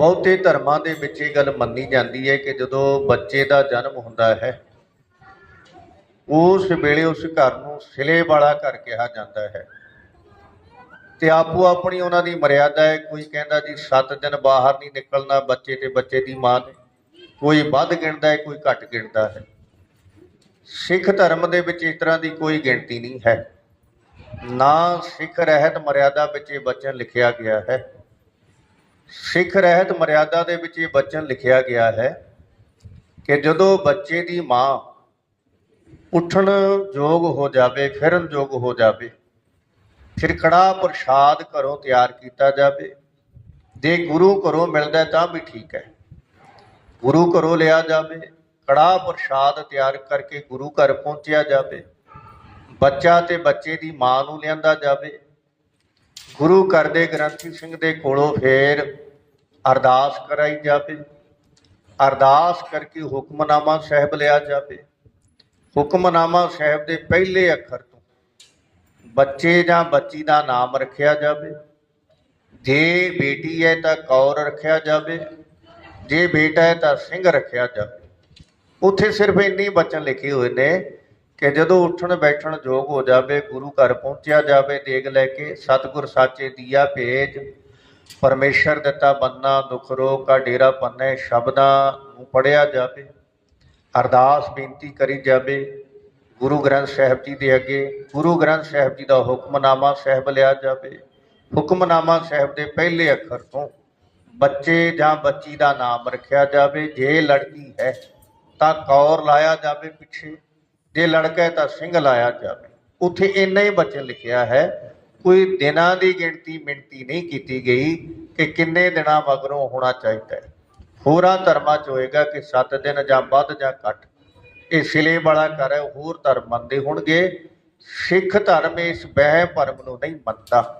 ਬਹੁਤੇ ਧਰਮਾਂ ਦੇ ਵਿੱਚ ਇਹ ਗੱਲ ਮੰਨੀ ਜਾਂਦੀ ਹੈ ਕਿ ਜਦੋਂ ਬੱਚੇ ਦਾ ਜਨਮ ਹੁੰਦਾ ਹੈ, ਉਸ ਵੇਲੇ ਉਸ ਘਰ ਨੂੰ ਸਿਲੇ ਵਾਲਾ ਘਰ ਕਿਹਾ ਜਾਂਦਾ ਹੈ। ਤੇ ਆਪੋ ਆਪਣੀ ਉਹਨਾਂ ਦੀ ਮਰਿਆਦਾ ਹੈ, ਕੋਈ ਕਹਿੰਦਾ ਜੀ 7 ਦਿਨ ਬਾਹਰ ਨਹੀਂ ਨਿਕਲਣਾ, ਬੱਚੇ ਤੇ ਬੱਚੇ ਦੀ ਮਾਂ ਨੇ। ਕੋਈ ਵੱਧ ਗਿਣਦਾ ਹੈ, ਕੋਈ ਘੱਟ ਗਿਣਦਾ ਹੈ। ਸਿੱਖ ਧਰਮ ਦੇ ਵਿੱਚ ਇਸ ਤਰ੍ਹਾਂ ਦੀ ਕੋਈ ਗਿਣਤੀ ਨਹੀਂ ਹੈ। ਨਾ ਸਿੱਖ ਰਹਿਤ ਮਰਿਆਦਾ ਵਿੱਚ ਇਹ ਬਚਨ ਲਿਖਿਆ ਗਿਆ ਹੈ। ਸਿੱਖ ਰਹਿਤ ਮਰਿਆਦਾ ਦੇ ਵਿੱਚ ਇਹ ਬਚਨ ਲਿਖਿਆ ਗਿਆ ਹੈ ਕਿ ਜਦੋਂ ਬੱਚੇ ਦੀ ਮਾਂ ਉੱਠਣ ਯੋਗ ਹੋ ਜਾਵੇ, ਫਿਰਨ ਯੋਗ ਹੋ ਜਾਵੇ, ਫਿਰ ਕੜਾ ਪ੍ਰਸ਼ਾਦ ਘਰੋਂ ਤਿਆਰ ਕੀਤਾ ਜਾਵੇ। ਜੇ ਗੁਰੂ ਘਰੋਂ ਮਿਲਦਾ ਤਾਂ ਵੀ ਠੀਕ ਹੈ। ਗੁਰੂ ਘਰੋਂ ਲਿਆ ਜਾਵੇ, ਕੜਾ ਪ੍ਰਸ਼ਾਦ ਤਿਆਰ ਕਰਕੇ ਗੁਰੂ ਘਰ ਪਹੁੰਚਿਆ ਜਾਵੇ। ਬੱਚਾ ਤੇ ਬੱਚੇ ਦੀ ਮਾਂ ਨੂੰ ਲਿਆਂਦਾ ਜਾਵੇ। ਗੁਰੂ ਘਰ ਦੇ ਗ੍ਰੰਥੀ ਸਿੰਘ ਦੇ ਕੋਲੋਂ ਫੇਰ ਅਰਦਾਸ ਕਰਾਈ ਜਾਵੇ। ਅਰਦਾਸ ਕਰਕੇ ਹੁਕਮਨਾਮਾ ਸਾਹਿਬ ਲਿਆ ਜਾਵੇ। ਹੁਕਮਨਾਮਾ ਸਾਹਿਬ ਦੇ ਪਹਿਲੇ ਅੱਖਰ ਤੋਂ ਬੱਚੇ ਜਾਂ ਬੱਚੀ ਦਾ ਨਾਮ ਰੱਖਿਆ ਜਾਵੇ। ਜੇ ਬੇਟੀ ਹੈ ਤਾਂ ਕੌਰ ਰੱਖਿਆ ਜਾਵੇ। ਜੇ ਬੇਟਾ ਹੈ ਤਾਂ ਸਿੰਘ ਰੱਖਿਆ ਜਾਵੇ। ਉੱਥੇ ਸਿਰਫ ਇੰਨੇ ਬਚਨ ਲਿਖੇ ਹੋਏ ਨੇ ਕਿ ਜਦੋਂ ਉੱਠਣ ਬੈਠਣ ਯੋਗ ਹੋ ਜਾਵੇ, ਗੁਰੂ ਘਰ ਪਹੁੰਚਿਆ ਜਾਵੇ, ਦੇਗ ਲੈ ਕੇ ਸਤਿਗੁਰ ਸਾਚੇ ਦੀਆ ਭੇਜ। ਪਰਮੇਸ਼ਰ ਦਿੱਤਾ ਬੰਨਾ, ਦੁਖ ਰੋਗ ਕਾ ਡੇਰਾ ਪੰਨੇ, ਸ਼ਬਦਾਂ ਨੂੰ ਪੜਿਆ ਜਾਵੇ। ਅਰਦਾਸ ਬੇਨਤੀ ਕਰੀ ਜਾਵੇ। ਗੁਰੂ ਗ੍ਰੰਥ ਸਾਹਿਬ ਜੀ ਦੇ ਅੱਗੇ, ਗੁਰੂ ਗ੍ਰੰਥ ਸਾਹਿਬ ਜੀ ਦਾ ਹੁਕਮਨਾਮਾ ਸਾਹਿਬ ਲਿਆ ਜਾਵੇ। ਹੁਕਮਨਾਮਾ ਸਾਹਿਬ ਦੇ ਪਹਿਲੇ ਅੱਖਰ ਤੋਂ ਬੱਚੇ ਜਾਂ ਬੱਚੀ ਦਾ ਨਾਮ ਰੱਖਿਆ ਜਾਵੇ। ਜੇ ਲੜਕੀ ਹੈ, ਤਾਂ ਕੌਰ ਲਾਇਆ ਜਾਵੇ ਪਿੱਛੇ। ਜੇ ਲੜਕਾ ਹੈ ਤਾਂ ਸਿੰਘ ਲਾਇਆ ਜਾਵੇ ਉੱਥੇ ਇੰਨਾ ਹੀ ਬਚਨ ਲਿਖਿਆ ਹੈ, ਕੋਈ ਦਿਨਾਂ ਦੀ ਗਿਣਤੀ ਮਿਣਤੀ ਨਹੀਂ ਕੀਤੀ ਗਈ ਕਿ ਕਿੰਨੇ ਦਿਨਾਂ ਮਗਰੋਂ ਹੋਣਾ ਚਾਹੀਦਾ ਹੈ। ਹੋਰਾਂ ਧਰਮਾਂ 'ਚ ਹੋਏਗਾ ਕਿ 7 ਦਿਨ ਜਾਂ ਵੱਧ ਜਾਂ ਘੱਟ। ਇਹ ਸਿਲੇ ਵਾਲਾ ਕਰ ਹੈ, ਹੋਰ ਧਰਮ ਮੰਨਦੇ ਹੋਣਗੇ। ਸਿੱਖ ਧਰਮ ਇਸ ਵਹਿ ਭਰਮ ਨੂੰ ਨਹੀਂ ਮੰਨਦਾ।